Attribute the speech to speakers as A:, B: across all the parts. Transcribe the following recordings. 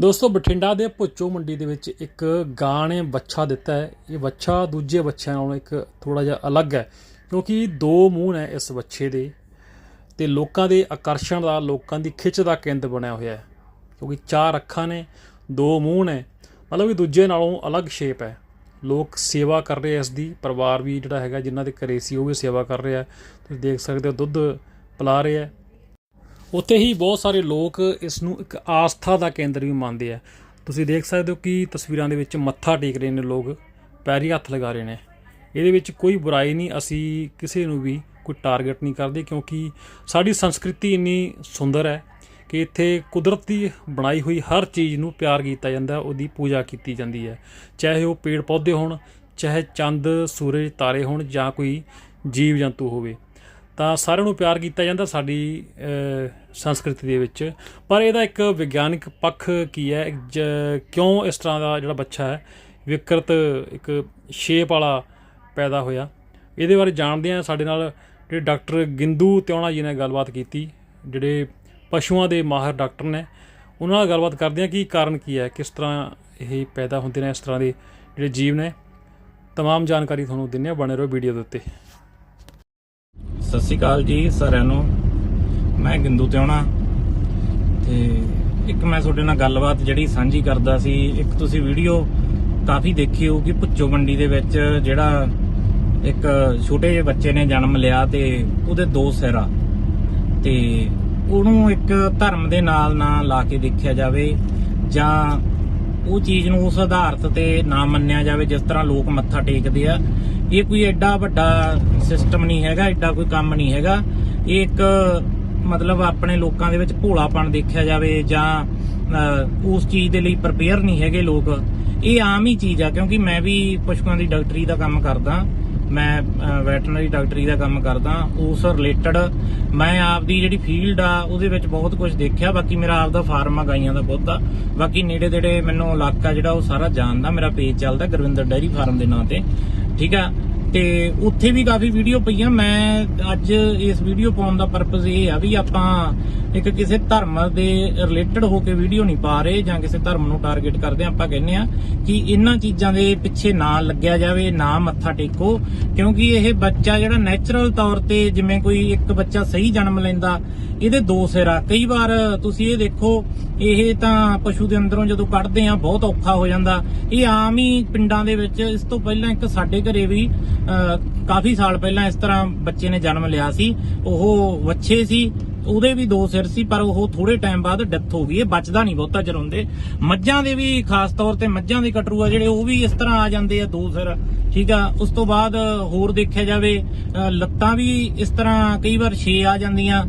A: ਦੋਸਤੋ, ਬਠਿੰਡਾ ਦੇ ਭੁੱਚੋ ਮੰਡੀ ਦੇ ਵਿੱਚ ਇੱਕ ਗਾਂ ਨੇ ਬੱਚਾ ਦਿੱਤਾ ਹੈ। ਇਹ ਬੱਚਾ ਦੂਜੇ ਬੱਚਿਆਂ ਨਾਲੋਂ ਇੱਕ ਥੋੜਾ ਜਿਹਾ ਅਲੱਗ ਹੈ, ਕਿਉਂਕਿ ਦੋ ਮੂੰਹ ਨੇ ਇਸ ਬੱਚੇ ਦੇ ਤੇ ਲੋਕਾਂ ਦੇ ਆਕਰਸ਼ਣ ਦਾ, ਲੋਕਾਂ ਦੀ ਖਿੱਚ ਦਾ ਕੇਂਦਰ ਬਣਿਆ ਹੋਇਆ ਹੈ, ਕਿਉਂਕਿ ਚਾਰ ਅੱਖਾਂ ਨੇ, ਦੋ ਮੂੰਹ ਨੇ, ਮਤਲਬ ਕਿ ਦੂਜੇ ਨਾਲੋਂ ਅਲੱਗ ਸ਼ੇਪ ਹੈ। ਲੋਕ ਸੇਵਾ ਕਰ ਰਹੇ ਇਸ ਦੀ, ਪਰਿਵਾਰ ਵੀ ਜਿਹੜਾ ਹੈਗਾ, ਜਿਨ੍ਹਾਂ ਦੇ ਘਰੇ ਸੀ, ਉਹ ਵੀ ਸੇਵਾ ਕਰ ਰਿਹਾ ਤੁਸੀਂ ਦੇਖ ਸਕਦੇ ਹੋ, ਦੁੱਧ ਪਿਲਾ ਰਿਹਾ ਉੱਥੇ ਹੀ ਬਹੁਤ ਸਾਰੇ ਲੋਕ ਇਸ ਨੂੰ ਇੱਕ ਆਸਥਾ ਦਾ ਕੇਂਦਰ ਵੀ ਮੰਨਦੇ ਆ। ਤੁਸੀਂ ਦੇਖ ਸਕਦੇ ਹੋ ਕਿ ਤਸਵੀਰਾਂ ਦੇ ਵਿੱਚ ਮੱਥਾ ਟੇਕ ਰਹੇ ਨੇ ਲੋਕ, ਪੈਰੀ ਹੱਥ ਲਗਾ ਰਹੇ ਨੇ। ਇਹਦੇ ਵਿੱਚ ਕੋਈ ਬੁਰਾਈ ਨਹੀਂ, ਅਸੀਂ ਕਿਸੇ ਨੂੰ ਵੀ ਕੋਈ ਟਾਰਗੇਟ ਨਹੀਂ ਕਰਦੇ ਕਿਉਂਕਿ ਸਾਡੀ ਸੰਸਕ੍ਰਿਤੀ ਇੰਨੀ ਸੁੰਦਰ ਹੈ ਕਿ ਇੱਥੇ ਕੁਦਰਤੀ ਬਣਾਈ ਹੋਈ ਹਰ ਚੀਜ਼ ਨੂੰ ਪਿਆਰ ਕੀਤਾ ਜਾਂਦਾ, ਉਹਦੀ ਪੂਜਾ ਕੀਤੀ ਜਾਂਦੀ ਹੈ। ਚਾਹੇ ਉਹ ਪੇੜ ਪੌਦੇ ਹੋਣ, ਚਾਹੇ ਚੰਦ, ਸੂਰਜ, ਤਾਰੇ ਹੋਣ ਜਾਂ ਕੋਈ ਜੀਵ ਜੰਤੂ ਹੋਵੇ। ਤਾਂ ਸਾਰਿਆਂ ਨੂੰ ਪਿਆਰ ਕੀਤਾ ਜਾਂਦਾ ਸਾਡੀ ਸੰਸਕ੍ਰਿਤੀ ਦੇ ਵਿੱਚ। ਪਰ ਇਹਦਾ ਇੱਕ ਵਿਗਿਆਨਿਕ ਪੱਖ ਕੀ ਹੈ? ਜ- ਕਿਉਂ ਇਸ ਤਰ੍ਹਾਂ ਦਾ ਜਿਹੜਾ ਬੱਚਾ ਹੈ, ਵਿਕਰਤ ਇੱਕ ਸ਼ੇਪ ਵਾਲਾ ਪੈਦਾ ਹੋਇਆ? ਇਹਦੇ ਬਾਰੇ ਜਾਣਦੇ ਆ ਸਾਡੇ ਨਾਲ ਜਿਹੜੇ ਡਾਕਟਰ ਗਿੰਦੂ ਤਿਉਣਾ ਜੀ ਨੇ ਗੱਲਬਾਤ ਕੀਤੀ, ਜਿਹੜੇ ਪਸ਼ੂਆਂ ਦੇ ਮਾਹਰ ਡਾਕਟਰ ਨੇ। ਉਹਨਾਂ ਨਾਲ ਗੱਲਬਾਤ ਕਰਦੇ ਆ ਕਿ ਕਾਰਨ ਕੀ ਹੈ, ਕਿਸ ਤਰ੍ਹਾਂ ਇਹ ਪੈਦਾ ਹੁੰਦੇ ਨੇ, ਇਸ ਤਰ੍ਹਾਂ ਦੇ ਜਿਹੜੇ ਜੀਵ ਨੇ। ਤਮਾਮ ਜਾਣਕਾਰੀ ਤੁਹਾਨੂੰ ਦਿੰਨੇ ਆ ਬਣੇ ਰਹੋ ਵੀਡੀਓ ਦੇ ਉੱਤੇ।
B: ਸਤਿ ਸ਼੍ਰੀ ਅਕਾਲ ਜੀ ਸਾਰਿਆਂ ਨੂੰ। ਮੈਂ ਗਿੰਦੂ ਤਿਉਣਾ। ਤੇ ਇੱਕ ਮੈਂ ਤੁਹਾਡੇ ਨਾਲ ਗੱਲਬਾਤ ਜਿਹੜੀ ਸਾਂਝੀ ਕਰਦਾ ਸੀ, ਇੱਕ ਤੁਸੀਂ ਵੀਡੀਓ ਕਾਫੀ ਦੇਖੀ ਹੋਊਗੀ ਭੁੱਚੋ ਮੰਡੀ ਦੇ ਵਿੱਚ, ਜਿਹੜਾ ਇੱਕ ਛੋਟੇ ਜਿਹੇ ਬੱਚੇ ਨੇ ਜਨਮ ਲਿਆ ਤੇ ਉਹਦੇ ਦੋ ਸਿਰ ਆ। ਤੇ ਉਹਨੂੰ ਇੱਕ ਧਰਮ ਦੇ ਨਾਲ ਨਾ ਲਾ ਕੇ ਦੇਖਿਆ ਜਾਵੇ ਜਾਂ ਉਹ ਚੀਜ਼ ਨੂੰ ਉਸ ਆਧਾਰਤ ਤੇ ਨਾ ਮੰਨਿਆ ਜਾਵੇ, ਜਿਸ ਤਰ੍ਹਾਂ ਲੋਕ ਮੱਥਾ ਟੇਕਦੇ ਆ ਇਹ ਕੋਈ ਐਡਾ ਵੱਡਾ ਸਿਸਟਮ ਨਹੀਂ ਹੈਗਾ, ਐਡਾ ਕੋਈ ਕੰਮ ਨਹੀਂ ਹੈਗਾ। ਇਹ ਇੱਕ, ਮਤਲਬ ਆਪਣੇ ਲੋਕਾਂ ਦੇ ਵਿੱਚ ਭੋਲਾਪਣ ਦੇਖਿਆ ਜਾਵੇ ਜਾਂ ਉਸ ਚੀਜ਼ ਦੇ ਲਈ ਪ੍ਰਪੇਅਰ ਨਹੀਂ ਹੈਗੇ ਲੋਕ। ਇਹ ਆਮ ਹੀ ਚੀਜ਼ ਆ, ਕਿਉਂਕਿ ਮੈਂ ਵੀ ਪਸ਼ੂਆਂ ਦੀ ਡਾਕਟਰੀ ਦਾ ਕੰਮ ਕਰਦਾ। ਮੈਂ ਵੈਟਰਨਰੀ ਡਾਕਟਰੀ ਦਾ ਕੰਮ ਕਰਦਾ। ਉਸ ਰਿਲੇਟਡ ਮੈਂ ਆਪਦੀ ਜਿਹੜੀ ਫੀਲਡ ਆ, ਉਹਦੇ ਵਿੱਚ ਬਹੁਤ ਕੁਝ ਦੇਖਿਆ। ਬਾਕੀ ਮੇਰਾ ਆਪਦਾ ਫਾਰਮ ਆ, ਗਾਈਆਂ ਦਾ ਬਹੁਤ ਆ ਬਾਕੀ ਨੇੜੇ ਤੇੜੇ ਮੈਨੂੰ ਇਲਾਕਾ ਜਿਹੜਾ ਉਹ ਸਾਰਾ ਜਾਣਦਾ। ਮੇਰਾ ਪੇਜ ਚੱਲਦਾ ਗੁਰਵਿੰਦਰ ਡੈਰੀ ਫਾਰਮ ਦੇ ਨਾਂ ਤੇ। ਠੀਕ ਆ？ਤੇ ਉੱਥੇ ਵੀ ਕਾਫੀ ਵੀਡੀਓ ਪਈਆਂ। ਮੈਂ ਅੱਜ ਇਸ ਵੀਡੀਓ ਪਾਉਣ ਦਾ ਪਰਪਸ ਇਹ ਆ ਵੀ ਆਪਾਂ ਇੱਕ ਕਿਸੇ ਧਰਮ ਦੇ ਰਿਲੇਟਡ ਹੋ ਕੇ ਵੀਡੀਓ ਨਹੀਂ ਪਾ ਰਹੇ ਜਾਂ ਕਿਸੇ ਧਰਮ ਨੂੰ ਟਾਰਗੇਟ ਕਰਦੇ ਆਪਾਂ ਕਹਿੰਦੇ ਆ ਕਿ ਇਹਨਾਂ ਚੀਜ਼ਾਂ ਦੇ ਪਿੱਛੇ ਨਾ ਲੱਗਿਆ ਜਾਵੇ, ਨਾ ਮੱਥਾ ਟੇਕੋ। ਕਿਉਂਕਿ ਇਹ ਬੱਚਾ ਜਿਹੜਾ ਨੈਚੁਰਲ ਤੌਰ ਤੇ ਜਿਵੇਂ ਕੋਈ ਇੱਕ ਬੱਚਾ ਸਹੀ ਜਨਮ ਲੈਂਦਾ, ਇਹਦੇ ਦੋ ਸਿਰ ਆ। ਕਈ ਵਾਰ ਤੁਸੀਂ ਇਹ ਦੇਖੋ, ਇਹ ਤਾਂ ਪਸ਼ੂ ਦੇ ਅੰਦਰੋਂ ਜਦੋਂ ਕੱਢਦੇ ਆ ਬਹੁਤ ਔਖਾ ਹੋ ਜਾਂਦਾ। ਇਹ ਆਮ ਹੀ ਪਿੰਡਾਂ ਦੇ ਵਿੱਚ ਇਸ ਤੋਂ ਪਹਿਲਾਂ ਇੱਕ ਸਾਡੇ ਘਰੇ ਵੀ ਕਾਫੀ ਸਾਲ ਪਹਿਲਾਂ ਇਸ ਤਰ੍ਹਾਂ ਬੱਚੇ ਨੇ ਜਨਮ ਲਿਆ ਸੀ। ਉਹ ਵੱਛੇ ਸੀ, ਉਹਦੇ ਵੀ ਦੋ ਸਿਰ ਸੀ, ਪਰ ਉਹ ਥੋੜੇ ਟਾਈਮ ਬਾਅਦ ਡੈਥ ਹੋ ਗਈ। ਇਹ ਬਚਦਾ ਨਹੀਂ ਬਹੁਤਾ ਚਿਰ ਮੱਝਾਂ ਦੇ ਵੀ ਖਾਸ ਤੌਰ ਤੇ ਮੱਝਾਂ ਦੇ ਕਟਰੂ ਆ ਜਿਹੜੇ, ਉਹ ਵੀ ਇਸ ਤਰ੍ਹਾਂ ਆ ਜਾਂਦੇ ਆ ਦੋ ਸਿਰ। ਠੀਕ ਆ? ਉਸ ਤੋਂ ਬਾਅਦ ਹੋਰ ਦੇਖਿਆ ਜਾਵੇ ਲੱਤਾਂ ਵੀ ਇਸ ਤਰ੍ਹਾਂ ਕਈ ਵਾਰ ਛੇ ਆ ਜਾਂਦੀਆਂ।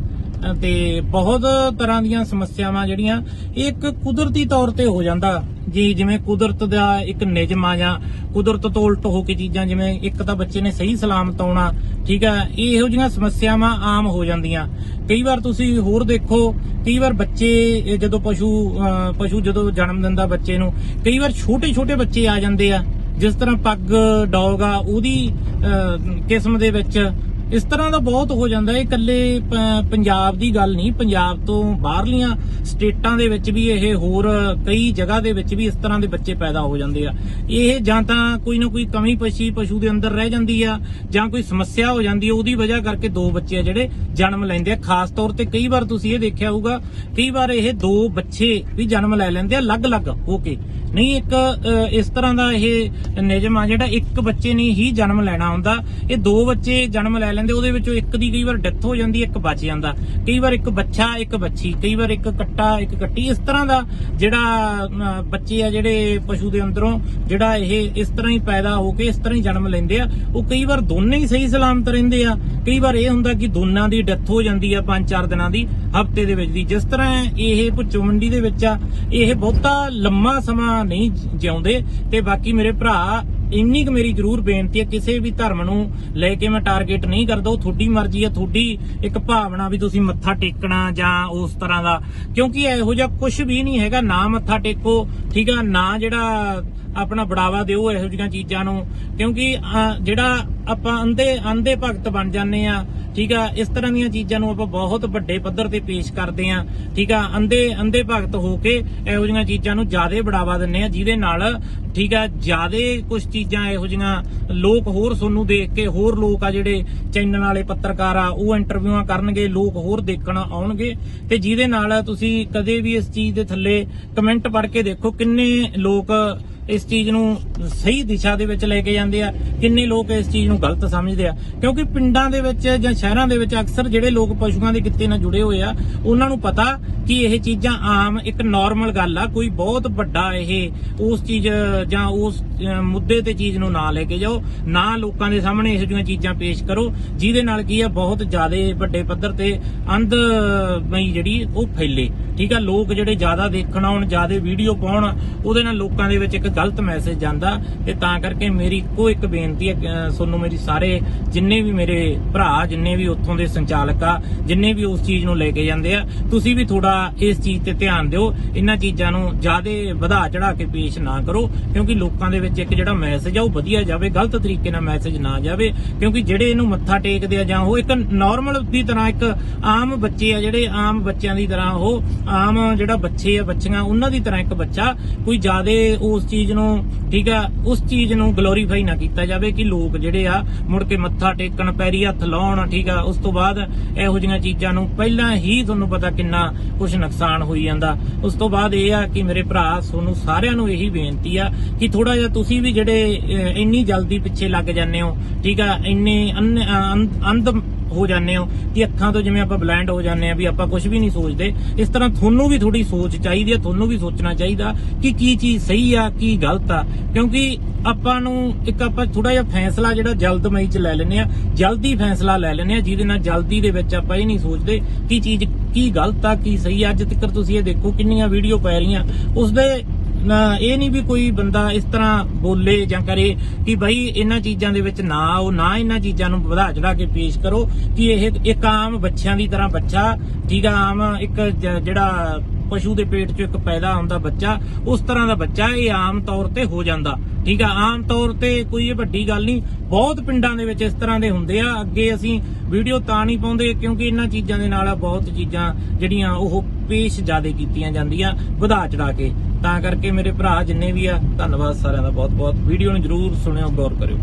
B: ਤੇ ਬਹੁਤ ਤਰ੍ਹਾਂ ਦੀਆਂ ਸਮੱਸਿਆਵਾਂ ਜਿਹੜੀਆਂ, ਇਹ ਇੱਕ ਕੁਦਰਤੀ ਤੌਰ ਤੇ ਹੋ ਜਾਂਦਾ। ਜੀ, ਜਿਵੇਂ ਕੁਦਰਤ ਦਾ ਇੱਕ ਨਿਯਮ ਆ ਜਾਂ ਕੁਦਰਤ ਤੋਂ ਉਲਟ ਹੋ ਕੇ ਚੀਜ਼ਾਂ, ਜਿਵੇਂ ਇੱਕ ਤਾਂ ਬੱਚੇ ਨੇ ਸਹੀ ਸਲਾਮਤ ਆਉਣਾ, ਠੀਕ ਹੈ ਇਹ ਇਹੋ ਜਿਹੀਆਂ ਸਮੱਸਿਆਵਾਂ ਆਮ ਹੋ ਜਾਂਦੀਆਂ। ਕਈ ਵਾਰ ਤੁਸੀਂ ਹੋਰ ਦੇਖੋ, ਕਈ ਵਾਰ ਬੱਚੇ ਜਦੋਂ ਪਸ਼ੂ ਪਸ਼ੂ ਜਦੋਂ ਜਨਮ ਦਿੰਦਾ ਬੱਚੇ ਨੂੰ, ਕਈ ਵਾਰ ਛੋਟੇ ਛੋਟੇ ਬੱਚੇ ਆ ਜਾਂਦੇ ਆ, ਜਿਸ ਤਰ੍ਹਾਂ ਪੱਗ, ਡੌਗ ਆ, ਉਹਦੀ ਕਿਸਮ ਦੇ ਵਿੱਚ ਇਸ ਤਰ੍ਹਾਂ ਦਾ ਬਹੁਤ ਹੋ ਜਾਂਦਾ ਇਹ ਇਕੱਲੇ ਪੰਜਾਬ ਦੀ ਗੱਲ ਨਹੀਂ, ਪੰਜਾਬ ਤੋਂ ਬਾਹਰਲੀਆਂ ਸਟੇਟਾਂ ਦੇ ਵਿੱਚ ਵੀ ਇਹ ਹੋਰ ਕਈ ਜਗ੍ਹਾ ਦੇ ਵਿੱਚ ਵੀ ਇਸ ਤਰ੍ਹਾਂ ਦੇ ਬੱਚੇ ਪੈਦਾ ਹੋ ਜਾਂਦੇ ਆ। ਇਹ ਜਾਂ ਤਾਂ ਕੋਈ ਨਾ ਕੋਈ ਕਮੀ ਪਸ਼ੀ, ਪਸ਼ੂ ਦੇ ਅੰਦਰ ਰਹਿ ਜਾਂਦੀ ਆ ਜਾਂ ਕੋਈ ਸਮੱਸਿਆ ਹੋ ਜਾਂਦੀ ਆ, ਉਹਦੀ ਵਜ੍ਹਾ ਕਰਕੇ ਦੋ ਬੱਚੇ ਆ ਜਿਹੜੇ ਜਨਮ ਲੈਂਦੇ ਆ। ਖਾਸ ਤੌਰ ਤੇ ਕਈ ਵਾਰ ਤੁਸੀਂ ਇਹ ਦੇਖਿਆ ਹੋਊਗਾ, ਕਈ ਵਾਰ ਇਹ ਦੋ ਬੱਚੇ ਵੀ ਜਨਮ ਲੈ ਲੈਂਦੇ ਆ ਅਲੱਗ-ਅਲੱਗ ਹੋ ਕੇ। ਨਹੀਂ, ਇੱਕ ਇਸ ਤਰ੍ਹਾਂ ਦਾ ਇਹ ਨਿਯਮ ਆ ਜਿਹੜਾ ਇੱਕ ਬੱਚੇ ਨੇ ਹੀ ਜਨਮ ਲੈਣਾ ਹੁੰਦਾ। ਇਹ ਦੋ ਬੱਚੇ ਜਨਮ ਲੈ ਲੈਂਦੇ, ਉਹਦੇ ਵਿੱਚੋਂ ਇੱਕ ਦੀ ਕਈ ਵਾਰ ਡੈਥ ਹੋ ਜਾਂਦੀ, ਇੱਕ ਬਚ ਜਾਂਦਾ। ਕਈ ਵਾਰ ਇੱਕ ਬੱਚਾ, ਇੱਕ ਬੱਚੀ, ਕਈ ਵਾਰ ਇੱਕ ਕੱਟਾ, ਇੱਕ ਕੱਟੀ। ਇਸ ਤਰ੍ਹਾਂ ਦਾ ਜਿਹੜਾ ਬੱਚੇ ਆ ਜਿਹੜੇ ਪਸ਼ੂ ਦੇ ਅੰਦਰੋਂ, ਜਿਹੜਾ ਇਹ ਇਸ ਤਰ੍ਹਾਂ ਹੀ ਪੈਦਾ ਹੋ ਕੇ ਇਸ ਤਰ੍ਹਾਂ ਹੀ ਜਨਮ ਲੈਂਦੇ ਆ, ਉਹ ਕਈ ਵਾਰ ਦੋਨੇ ਹੀ ਸਹੀ ਸਲਾਮਤ ਰਹਿੰਦੇ ਆ। ਕਈ ਵਾਰ ਇਹ ਹੁੰਦਾ ਕਿ ਦੋਨਾਂ ਦੀ ਡੈਥ ਹੋ ਜਾਂਦੀ ਆ 5-4 ਦਿਨਾਂ ਦੀ, ਹਫ਼ਤੇ ਦੇ ਵਿੱਚ ਦੀ। ਜਿਸ ਤਰ੍ਹਾਂ ਇਹ ਭੁੱਚੋ ਮੰਡੀ ਦੇ ਵਿੱਚ ਆ, ਇਹ ਬਹੁਤਾ ਲੰਮਾ ਸਮਾਂ ਨਹੀਂ ਜਿਉਂਦੇ, ਤੇ ਬਾਕੀ ਮੇਰੇ ਭਰਾ ਇੰਨੀ ਕੁ ਮੇਰੀ ਜ਼ਰੂਰ ਬੇਨਤੀ ਹੈ, ਕਿਸੇ ਵੀ ਧਰਮ ਨੂੰ ਲੈ ਕੇ ਮੈਂ ਟਾਰਗੇਟ ਨਹੀਂ ਕਰਦਾ, ਉਹ ਤੁਹਾਡੀ ਮਰਜ਼ੀ ਹੈ, ਤੁਹਾਡੀ ਇੱਕ ਭਾਵਨਾ ਵੀ ਤੁਸੀਂ ਮੱਥਾ ਟੇਕਣਾ ਜਾਂ ਉਸ ਤਰ੍ਹਾਂ ਦਾ। ਕਿਉਂਕਿ ਇਹੋ ਜਿਹਾ ਕੁਝ ਵੀ ਨਹੀਂ ਹੈਗਾ, ਨਾ ਮੱਥਾ ਟੇਕੋ ਠੀਕ ਆ, ਨਾ ਜਿਹੜਾ ਆਪਣਾ ਬੜਾਵਾ ਦਿਓ ਇਹੋ ਜਿਹੀਆਂ ਚੀਜ਼ਾਂ ਨੂੰ, ਕਿਉਂਕਿ ਜਿਹੜਾ ਆਪਾਂ ਅੰਧੇ ਅੰਧੇ ਭਗਤ ਬਣ ਜਾਂਦੇ ਆ, ਠੀਕ ਆ, ਇਸ ਤਰ੍ਹਾਂ ਦੀਆਂ ਚੀਜ਼ਾਂ ਨੂੰ ਆਪਾਂ ਬਹੁਤ ਵੱਡੇ ਪੱਧਰ ਤੇ ਪੇਸ਼ ਕਰਦੇ ਆ, ਠੀਕ ਆ, ਅੰਧੇ ਅੰਧੇ ਭਗਤ ਹੋ ਕੇ ਇਹੋ ਜਿਹੀਆਂ ਚੀਜ਼ਾਂ ਨੂੰ ਜ਼ਿਆਦਾ ਬੜਾਵਾ ਦਿੰਨੇ ਆ, ਜਿਹਦੇ ਨਾਲ, ਠੀਕ ਆ, ਜ਼ਿਆਦਾ ਕੁਝ ਚੀਜ਼ਾਂ ਇਹੋ ਜਿਹੀਆਂ ਲੋਕ ਹੋਰ ਤੁਹਾਨੂੰ ਦੇਖ ਕੇ, ਹੋਰ ਲੋਕ ਆ ਜਿਹੜੇ ਚੈਨਲ ਵਾਲੇ ਪੱਤਰਕਾਰ ਆ, ਉਹ ਇੰਟਰਵਿਊਆਂ ਕਰਨਗੇ, ਲੋਕ ਹੋਰ ਦੇਖਣ ਆਉਣਗੇ, ਤੇ ਜਿਹਦੇ ਨਾਲ ਤੁਸੀਂ ਕਦੇ ਵੀ ਇਸ ਚੀਜ਼ ਦੇ ਥੱਲੇ ਕਮੈਂਟ ਪੜ੍ਹ ਕੇ ਦੇਖੋ ਕਿੰਨੇ ਲੋਕ ਇਸ ਚੀਜ਼ ਨੂੰ ਸਹੀ ਦਿਸ਼ਾ ਦੇ ਵਿੱਚ ਲੈ ਕੇ ਜਾਂਦੇ ਆ? ਕਿੰਨੇ ਲੋਕ ਇਸ ਚੀਜ਼ ਨੂੰ ਗਲਤ ਸਮਝਦੇ ਆ? ਕਿਉਂਕਿ ਪਿੰਡਾਂ ਦੇ ਵਿੱਚ ਜਾਂ ਸ਼ਹਿਰਾਂ ਦੇ ਵਿੱਚ ਅਕਸਰ ਜਿਹੜੇ ਲੋਕ ਪਸ਼ੂਆਂ ਦੇ ਕਿੱਤੇ ਨਾਲ ਜੁੜੇ ਹੋਏ ਆ, ਉਹਨਾਂ ਨੂੰ ਪਤਾ ਕਿ ਇਹ ਚੀਜ਼ਾਂ ਆਮ ਇੱਕ ਨਾਰਮਲ ਗੱਲ ਆ ਕੋਈ ਬਹੁਤ ਵੱਡਾ ਇਹ ਉਸ ਚੀਜ਼ ਜਾਂ ਉਸ ਮੁੱਦੇ ਤੇ ਚੀਜ਼ ਨੂੰ ਨਾ ਲੈ ਕੇ ਜਾਓ ਨਾ ਲੋਕਾਂ ਦੇ ਸਾਹਮਣੇ ਇਹੋ ਜਿਹੀਆਂ ਚੀਜ਼ਾਂ ਪੇਸ਼ ਕਰੋ ਜਿਹਦੇ ਨਾਲ ਕੀ ਆ ਬਹੁਤ ਜ਼ਿਆਦਾ ਵੱਡੇ ਪੱਧਰ ਤੇ ਅੰਧ ਮਈ ਜਿਹੜੀ ਉਹ ਫੈਲੇ। ਠੀਕ ਆ ਲੋਕ ਜਿਹੜੇ ਜ਼ਿਆਦਾ ਦੇਖਣ ਆਉਣ ਜ਼ਿਆਦਾ ਵੀਡੀਓ ਪਾਉਣ ਉਹਦੇ ਨਾਲ ਲੋਕਾਂ ਦੇ ਵਿੱਚ ਇੱਕ ਗਲਤ ਮੈਸੇਜ ਜਾਂਦਾ। ਤੇ ਤਾਂ ਕਰਕੇ ਮੇਰੀ ਇੱਕੋ ਇੱਕ ਬੇਨਤੀ ਹੈ ਅਹ, ਤੁਹਾਨੂੰ ਮੇਰੀ ਸਾਰੇ ਜਿੰਨੇ ਵੀ ਮੇਰੇ ਭਰਾ ਜਿੰਨੇ ਵੀ ਉੱਥੋਂ ਦੇ ਸੰਚਾਲਕ ਆ ਜਿੰਨੇ ਵੀ ਉਸ ਚੀਜ਼ ਨੂੰ ਲੈ ਕੇ ਜਾਂਦੇ ਆ ਤੁਸੀਂ ਵੀ ਥੋੜਾ ਇਸ ਚੀਜ਼ ਤੇ ਧਿਆਨ ਦਿਓ। ਇਹਨਾਂ ਚੀਜ਼ਾਂ ਨੂੰ ਜ਼ਿਆਦਾ ਵਧਾ ਚੜਾ ਕੇ ਪੇਸ਼ ਨਾ ਕਰੋ, ਕਿਉਂਕਿ ਲੋਕਾਂ ਦੇ ਵਿੱਚ ਇੱਕ ਜਿਹੜਾ ਮੈਸੇਜ ਆ, ਉਹ ਵਧੀਆ ਜਾਵੇ, ਗਲਤ ਤਰੀਕੇ ਨਾਲ ਮੈਸੇਜ ਨਾ ਜਾਵੇ, ਕਿਉਂਕਿ ਜਿਹੜੇ ਇਹਨੂੰ ਮੱਥਾ ਟੇਕਦੇ ਆ ਜਾਂ ਉਹ ਇੱਕ ਨਾਰਮਲ ਦੀ ਤਰ੍ਹਾਂ ਇੱਕ ਆਮ ਬੱਚੇ ਆ, ਜਿਹੜੇ ਆਮ ਬੱਚਿਆਂ ਦੀ ਤਰ੍ਹਾਂ ਉਹ ਆਮ ਜਿਹੜਾ ਬੱਚੇ ਆ, ਬੱਚੀਆਂ, ਉਹਨਾਂ ਦੀ ਤਰ੍ਹਾਂ ਇੱਕ ਬੱਚਾ ਕੋਈ ਜ਼ਿਆਦਾ ਉਸ ਚੀਜ਼ ਨੂੰ, ਠੀਕ ਆ, ਉਸ ਚੀਜ਼ ਨੂੰ ਗਲੋਰੀਫਾਈ ਨਾ ਕੀਤਾ ਜਾਵੇ ਕਿ ਲੋਕ ਜਿਹੜੇ ਆ, ਮੁੜ ਕੇ ਮੱਥਾ ਟੇਕਣ, ਪੈਰੀ ਹੱਥ ਲਾਉਣ, ਠੀਕ ਆ, ਉਸ ਤੋਂ ਬਾਅਦ ਇਹੋ ਜਿਹੀਆਂ ਚੀਜ਼ਾਂ ਨੂੰ ਪਹਿਲਾਂ ਹੀ ਤੁਹਾਨੂੰ ਪਤਾ ਕਿੰਨਾ ਕੁਝ ਨੁਕਸਾਨ ਹੋਈ ਜਾਂਦਾ। ਉਸ ਤੋਂ ਬਾਅਦ ਇਹ ਆ ਕਿ ਮੇਰੇ ਭਰਾ ਤੁਹਾਨੂੰ ਸਾਰਿਆਂ ਨੂੰ ਇਹੀ ਬੇਨਤੀ ਆ ਕਿ ਥੋੜਾ ਜਿਹਾ ਤੁਸੀਂ ਵੀ ਜਿਹੜੇ ਇੰਨੀ ਜਲਦੀ ਪਿੱਛੇ ਲੱਗ ਜਾਂਦੇ ਹੋ, ਠੀਕ ਆ? ਇੰਨੇ ਅੰਧ ਹੋ ਜਾਂਦੇ ਹੋ ਕਿ ਅੱਖਾਂ ਤੋਂ ਜਿਵੇਂ ਆਪਾਂ ਬਲਾਈਂਡ ਹੋ ਜਾਂਦੇ ਆ ਵੀ ਆਪਾਂ ਕੁਝ ਵੀ ਨਹੀਂ ਸੋਚਦੇ। ਇਸ ਤਰ੍ਹਾਂ ਤੁਹਾਨੂੰ ਵੀ ਥੋੜੀ ਸੋਚ ਚਾਹੀਦੀ ਆ, ਤੁਹਾਨੂੰ ਵੀ ਸੋਚਣਾ ਚਾਹੀਦਾ ਕਿ ਕੀ ਚੀਜ਼ ਸਹੀ ਆ, ਕੀ ਗਲਤ ਆ। ਕਿਉਂਕਿ ਆਪਾਂ ਨੂੰ ਇੱਕ ਆਪਾਂ ਥੋੜਾ ਜਿਹਾ ਫੈਸਲਾ ਜਿਹੜਾ ਜਲਦਮਈ ਚ ਲੈ ਲੈਨੇ ਆ, ਜਲਦੀ ਫੈਸਲਾ ਲੈ ਲੈਨੇ ਆ, ਜਿਹਦੇ ਨਾਲ ਜਲਦੀ ਦੇ ਵਿੱਚ ਆਪਾਂ ਇਹ ਨਹੀਂ ਸੋਚਦੇ ਕਿ ਚੀਜ਼ ਕੀ ਗਲਤ ਆ, ਕੀ ਸਹੀ ਅੱਜ ਤੱਕ ਤੁਸੀਂ ਇਹ ਦੇਖੋ ਕਿੰਨੀਆਂ ਵੀਡੀਓ ਪੈ ਰਹੀਆਂ। ਉਸ ਦੇ ਇਹ ਨਹੀਂ ਵੀ ਕੋਈ ਬੰਦਾ ਇਸ ਤਰ੍ਹਾਂ ਬੋਲੇ ਜਾਂ ਕਰੇ ਕਿ ਭਾਈ ਇਹਨਾਂ ਚੀਜ਼ਾਂ ਦੇ ਵਿੱਚ ਨਾ ਆਓ, ਨਾ ਇਹਨਾਂ ਚੀਜ਼ਾਂ ਨੂੰ ਵਧਾ ਚੜਾ ਕੇ ਪੇਸ਼ ਕਰੋ ਕਿ ਇਹ ਇੱਕ ਆਮ ਬੱਚਿਆਂ ਦੀ ਤਰ੍ਹਾਂ ਬੱਚਾ, ਠੀਕ ਆ, ਆਮ ਇੱਕ ਜਿਹੜਾ ਪਸ਼ੂ ਦੇ ਪੇਟ 'ਚੋਂ ਇੱਕ ਪੈਦਾ ਹੁੰਦਾ ਬੱਚਾ, ਉਸ ਤਰ੍ਹਾਂ ਦਾ ਬੱਚਾ ਇਹ ਆਮ ਤੌਰ ਤੇ ਹੋ ਜਾਂਦਾ। ਠੀਕ ਆ, ਆਮ ਤੌਰ ਤੇ ਕੋਈ ਇਹ ਵੱਡੀ ਗੱਲ ਨਹੀਂ, ਬਹੁਤ ਪਿੰਡਾਂ ਦੇ ਵਿੱਚ ਇਸ ਤਰ੍ਹਾਂ ਦੇ ਹੁੰਦੇ ਆ। ਅੱਗੇ ਅਸੀਂ ਵੀਡੀਓ ਤਾਂ ਨਹੀਂ ਪਾਉਂਦੇ, ਕਿਉਂਕਿ ਇਹਨਾਂ ਚੀਜ਼ਾਂ ਦੇ ਨਾਲ ਬਹੁਤ ਚੀਜ਼ਾਂ ਜਿਹੜੀਆਂ ਉਹ ਪੇਸ਼ ਜ਼ਿਆਦਾ ਕੀਤੀਆਂ ਜਾਂਦੀਆਂ, ਵਧਾ ਚੜਾ ਕੇ। ਤਾਂ ਕਰਕੇ ਮੇਰੇ ਭਰਾ ਜਿੰਨੇ ਵੀ ਆ, ਧੰਨਵਾਦ ਸਾਰਿਆਂ ਦਾ ਬਹੁਤ ਬਹੁਤ ਵੀਡੀਓ ਨੂੰ ਜਰੂਰ ਸੁਣਿਓ, ਗੌਰ ਕਰਿਓ।